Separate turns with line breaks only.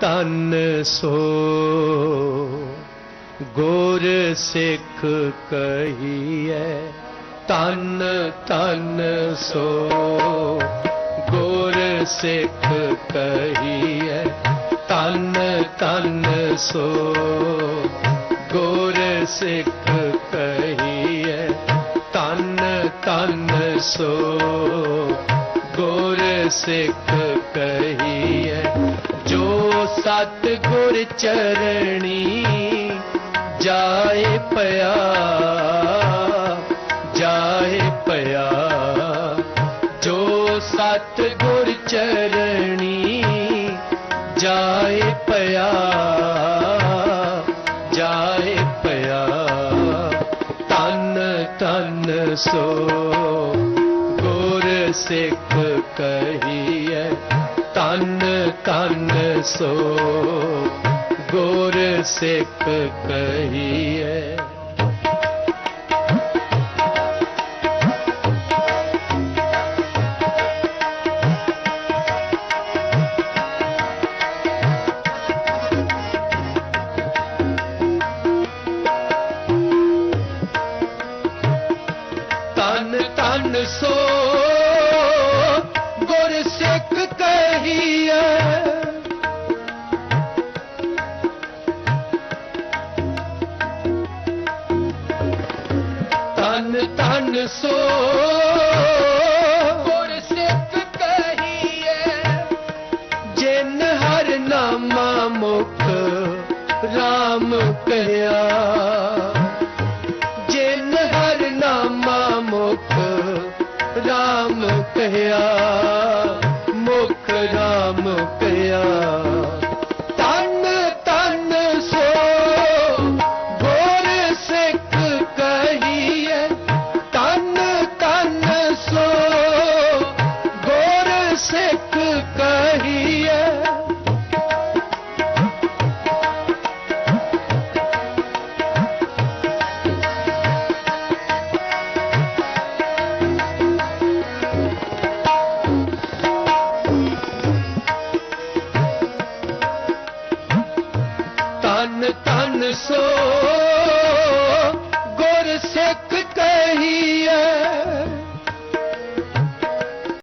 ਤਨ ਸੋ ਗੋਰ ਸਿੱਖ ਕਹੀਐ ਤਨ ਤਨ ਸੋ ਗੋਰ ਸਿੱਖ ਕਹੀਐ ਤਨ ਤਨ ਸੋ ਗੋਰ ਸਿੱਖ ਕਹੀਐ ਤਨ ਤਨ ਸੋ ਗੋਰ ਸਿੱਖ ਕਹੀਐ ਸਤ ਗੁਰ ਚਰਣੀ ਜਾਏ ਪਿਆ ਜਾਏ ਪਿਆ। ਜੋ ਸਤ ਗੁਰ ਚਰਣੀ ਜਾਏ ਪਿਆ ਜਾਏ ਪਿਆ। ਤਨ ਤਨ ਸੋ ਗੁਰ ਸਿੱਖ ਕਹੀ। ਸੋ ਗੋਰ ਸਿੱਖ ਕਹੀਏ ਤਨ ਤਨ ਤਨ ਸੋ। ਗੁਰ ਸਿੱਖ ਕਹੀਐ, ਜਿਨ ਹਰ ਨਾਮਾ ਮੁਖ RAM ਕਹਿਆ ਜਿਨ ਹਰ ਨਾਮਾ ਮੁਖ RAM ਕਹਿਆ ਸਿੱਖ ਕਹੀਐ ਤਨ ਤਨ ਸੋ ਗੁਰ ਸਿੱਖ ਕਹੀਐ